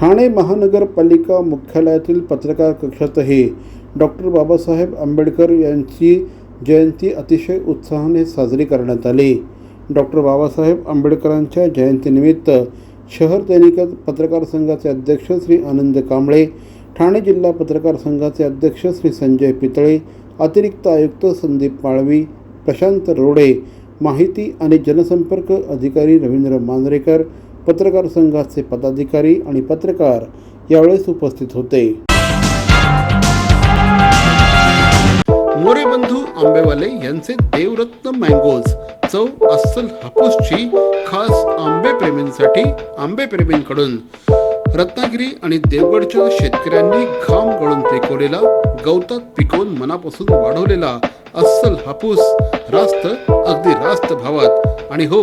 ठाणे महानगरपालिका मुख्यालयातील पत्रकार कक्षातही डॉक्टर बाबासाहेब आंबेडकर यांची जयंती अतिशय उत्साहाने साजरी करण्यात आली. डॉक्टर बाबासाहेब आंबेडकरांच्या जयंतीनिमित्त शहर दैनिक पत्रकार संघाचे अध्यक्ष श्री आनंद कांबळे ठाणे जिल्हा पत्रकार संघाचे अध्यक्ष श्री संजय पितळे अतिरिक्त आयुक्त संदीप पाळवी प्रशांत रोडे माहिती आणि जनसंपर्क अधिकारी रवींद्र मांजरेकर पत्रकार संघाचे पदाधिकारी आणि पत्रकार यावेळेस उपस्थित होते. मोरे बंधू आंबेवाले यांचे देवरत्न मँगोज चव अस्सल हापूसची खास आंबे प्रेमींसाठी आंबे प्रेमींकडून. रत्नागिरी आणि देवगडच्या शेतकऱ्यांनी घाम गळून पिकवलेला गवतात पिकवून मनापासून वाढवलेला अस्सल हापूस रास्त अगदी रास्त भावात. आणि हो